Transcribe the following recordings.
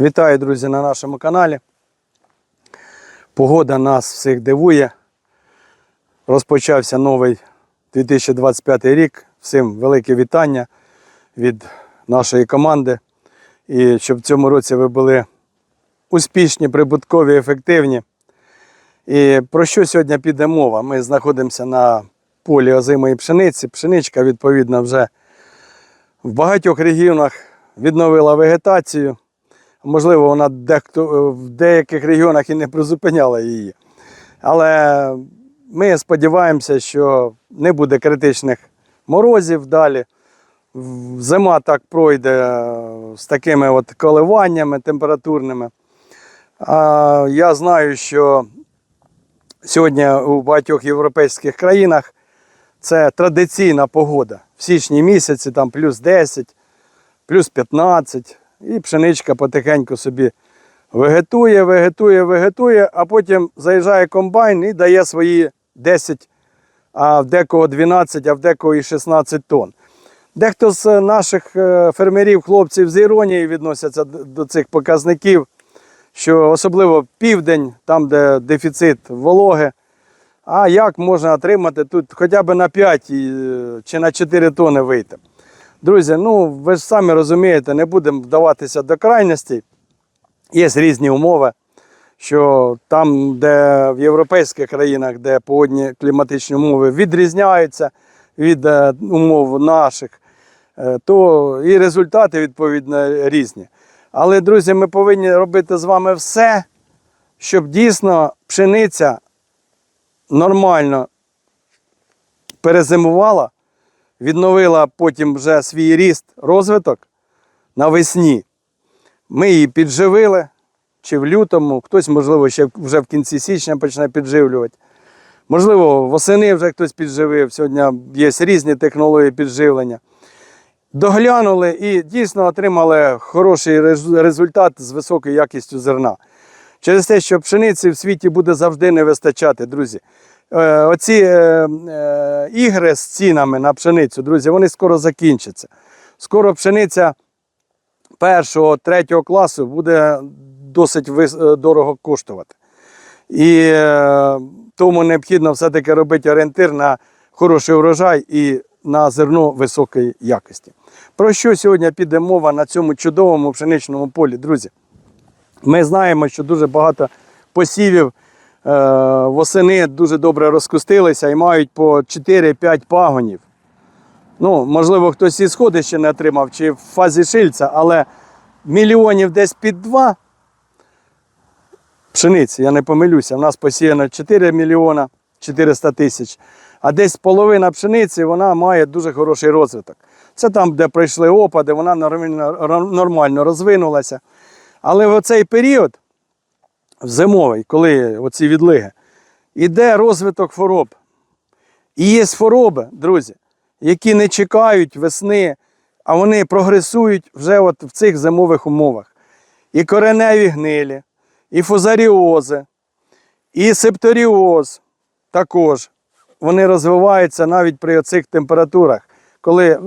Вітаю, друзі, на нашому каналі. Погода нас всіх дивує. Розпочався новий 2025 рік. Всім велике вітання від нашої команди. І щоб в цьому році ви були успішні, прибуткові, ефективні. І про що сьогодні піде мова? Ми знаходимося на полі озимої пшениці. Пшеничка, відповідно, вже в багатьох регіонах відновила вегетацію. Можливо, вона дехто, в деяких регіонах і не призупиняла її. Але ми сподіваємося, що не буде критичних морозів далі. Зима так пройде е, з такими от коливаннями температурними. А я знаю, що сьогодні у багатьох європейських країнах це традиційна погода. В січні місяці там плюс 10, плюс 15, і пшеничка потихеньку собі вегетує, вегетує, вегетує, а потім заїжджає комбайн і дає свої 10, а в декого 12, а в декого і 16 тонн. Дехто з наших е, фермерів, хлопців з іронією відносяться до цих показників, що особливо південь, там, де дефіцит вологи, а як можна отримати тут хоча б на 5 е, чи на 4 тони вийти. Друзі, ну ви ж самі розумієте, не будемо вдаватися до крайностей. Є різні умови, що там, де в європейських країнах, де погодні кліматичні умови відрізняються від е, умов наших, е, то і результати відповідно різні. Але, друзі, ми повинні робити з вами все, щоб дійсно пшениця нормально перезимувала, відновила потім вже свій ріст, розвиток навесні. Ми її підживили чи в лютому, хтось, можливо, ще вже в кінці січня почне підживлювати. Можливо, восени вже хтось підживив. Сьогодні є різні технології підживлення. Доглянули і дійсно отримали хороший результат з високою якістю зерна. Через те, що пшениці в світі буде завжди не вистачати, друзі. Е, оці е, е, ігри з цінами на пшеницю, друзі, вони скоро закінчаться. Скоро пшениця першого, третього класу буде досить дорого коштувати. І тому необхідно все-таки робити орієнтир на хороший урожай і на зерно високої якості. Про що сьогодні піде мова на цьому чудовому пшеничному полі, друзі? Ми знаємо, що дуже багато посівів е, восени дуже добре розкустилися і мають по 4-5 пагонів. Ну, можливо, хтось і сходи ще не отримав, чи в фазі шильця, але мільйонів десь під два пшениці, я не помилюся. У нас посіяно 4 мільйона 400 тисяч, а десь половина пшениці вона має дуже хороший розвиток. Це там, де пройшли опади, вона нормально розвинулася. Але в цей період, в зимовий, коли оці відлиги, іде розвиток хвороб. І є хвороби, друзі, які не чекають весни, а вони прогресують вже от в цих зимових умовах. І кореневі гнилі, і фузаріози, і септоріоз також. Вони розвиваються навіть при цих температурах, коли е,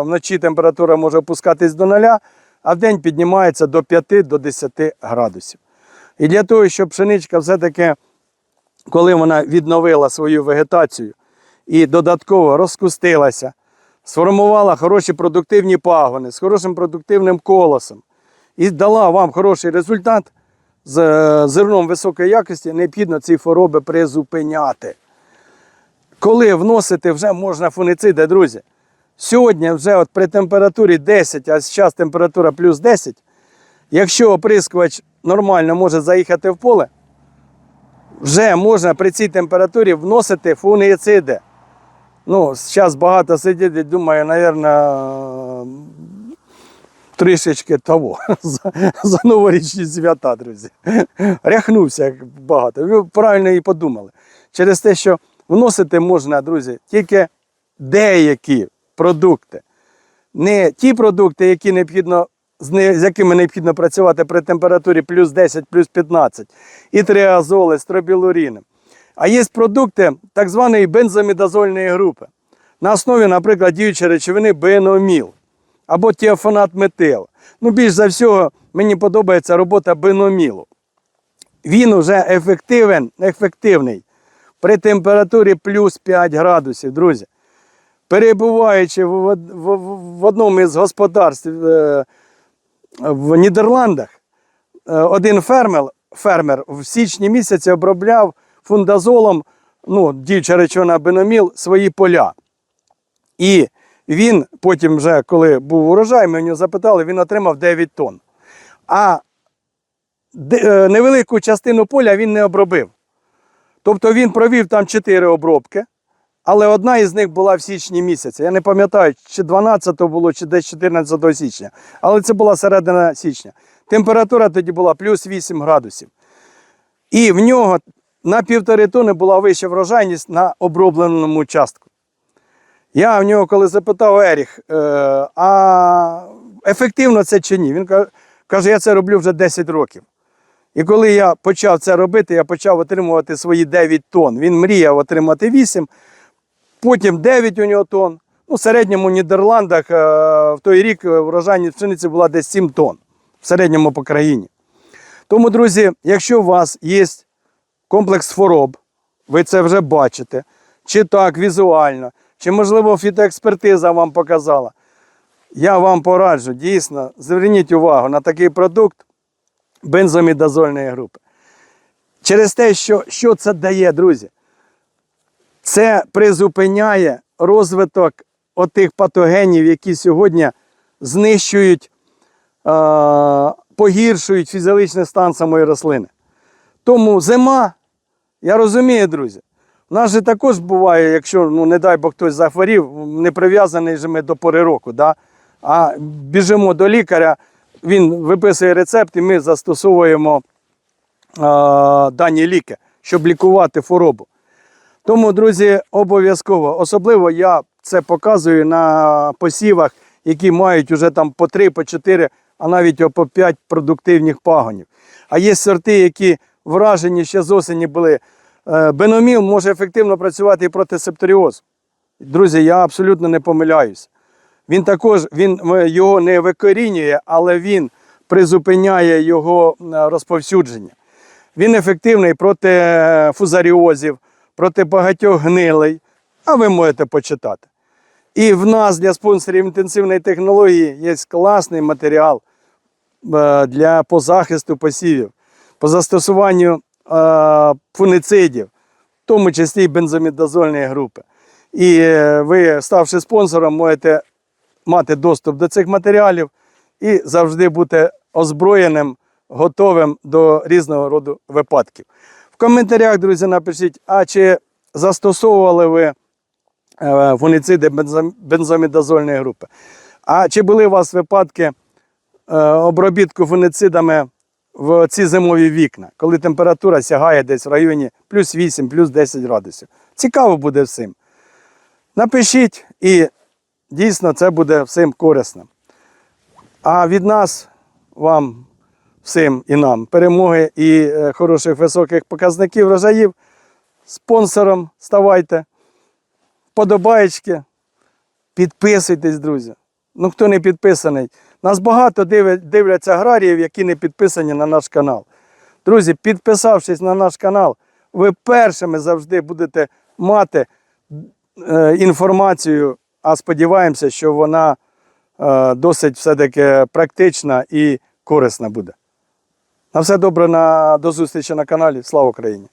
вночі температура може опускатись до нуля, а вдень піднімається до 5 до 10 градусів. І для того, щоб пшеничка все-таки, коли вона відновила свою вегетацію і додатково розкустилася, сформувала хороші продуктивні пагони з хорошим продуктивним колосом і дала вам хороший результат з е, зерном високої якості, необхідно ці хвороби призупиняти. Коли вносити вже можна фунициди, друзі. Сьогодні вже от при температурі 10, а зараз температура плюс 10, якщо оприскувач нормально може заїхати в поле, вже можна при цій температурі вносити фунгіциди. Ну, зараз багато сидять і думаю, мабуть, трішечки того за, за новорічні свята, друзі. Ряхнувся багато. Ви правильно і подумали. Через те, що вносити можна, друзі, тільки деякі продукти. Не ті продукти, які необхідно, з якими необхідно працювати при температурі плюс 10, плюс 15, і триазоли, стробілуріни. А є продукти так званої бензомідазольної групи. На основі, наприклад, діючої речовини беноміл. або тіофонат метил. Ну, більш за всього, мені подобається робота биномілу. Він уже ефективен, ефективний при температурі плюс 5 градусів, друзі. Перебуваючи в, в, в- одному із господарств е, в Нідерландах, е, один фермер, фермер в січні місяці обробляв фундазолом, ну, діюча речовина беноміл, свої поля. І він потім, вже, коли був урожай, ми в нього запитали, він отримав 9 тонн. А е, невелику частину поля він не обробив. Тобто він провів там 4 обробки, але одна із них була в січні місяці. Я не пам'ятаю, чи 12 було, чи десь 14 січня. Але це була середина січня. Температура тоді була плюс 8 градусів. І в нього на півтори тони була вища врожайність на обробленому участку. Я в нього коли запитав Еріх, е, а ефективно це чи ні? Він каже, я це роблю вже 10 років. І коли я почав це робити, я почав отримувати свої 9 тонн. Він мріяв отримати 8, потім 9 у нього тонн. Ну, в середньому в Нідерландах е, в той рік е, врожайність пшениці була десь 7 тонн в середньому по країні. Тому, друзі, якщо у вас є комплекс хвороб, ви це вже бачите, чи так візуально, чи, можливо, фітоекспертиза вам показала. Я вам пораджу, дійсно, зверніть увагу на такий продукт бензомідазольної групи. Через те, що, що це дає, друзі, це призупиняє розвиток отих патогенів, які сьогодні знищують, погіршують фізіологічний стан самої рослини. Тому зима, я розумію, друзі. У нас же також буває, якщо, ну, не дай Бог, хтось захворів, не прив'язаний же ми до пори року, да? а біжимо до лікаря, він виписує рецепт і ми застосовуємо е, дані ліки, щоб лікувати хворобу. Тому, друзі, обов'язково, особливо я це показую на посівах, які мають уже там по 3, по 4, а навіть по 5 продуктивних пагонів. А є сорти, які вражені ще з осені були. Е, Беноміл може ефективно працювати і проти септоріозу. Друзі, я абсолютно не помиляюсь. Він також він його не викорінює, але він призупиняє його розповсюдження. Він ефективний проти е, фузаріозів, проти багатьох гнилей, а ви можете почитати. І в нас для спонсорів інтенсивної технології є класний матеріал е, для по захисту посівів, по застосуванню е, фуницидів, в тому числі й бензомідазольної групи. І е, ви, ставши спонсором, можете мати доступ до цих матеріалів і завжди бути озброєним, готовим до різного роду випадків. Коментарях, друзі, напишіть, а чи застосовували ви е, фунициди бензом- бензомідазольної групи? А чи були у вас випадки е, обробітку фуницидами в ці зимові вікна, коли температура сягає десь в районі плюс 8, плюс 10 градусів? Цікаво буде всім. Напишіть і дійсно це буде всім корисним. А від нас, вам, всім і нам перемоги і е, хороших високих показників врожаїв. Спонсором ставайте, подобаєчки, підписуйтесь, друзі. Ну, хто не підписаний. Нас багато дивляться аграріїв, які не підписані на наш канал. Друзі, підписавшись на наш канал, ви першими завжди будете мати е, інформацію, а сподіваємося, що вона е, досить все-таки практична і корисна буде. На все добре, на, до зустрічі на каналі. Слава Україні!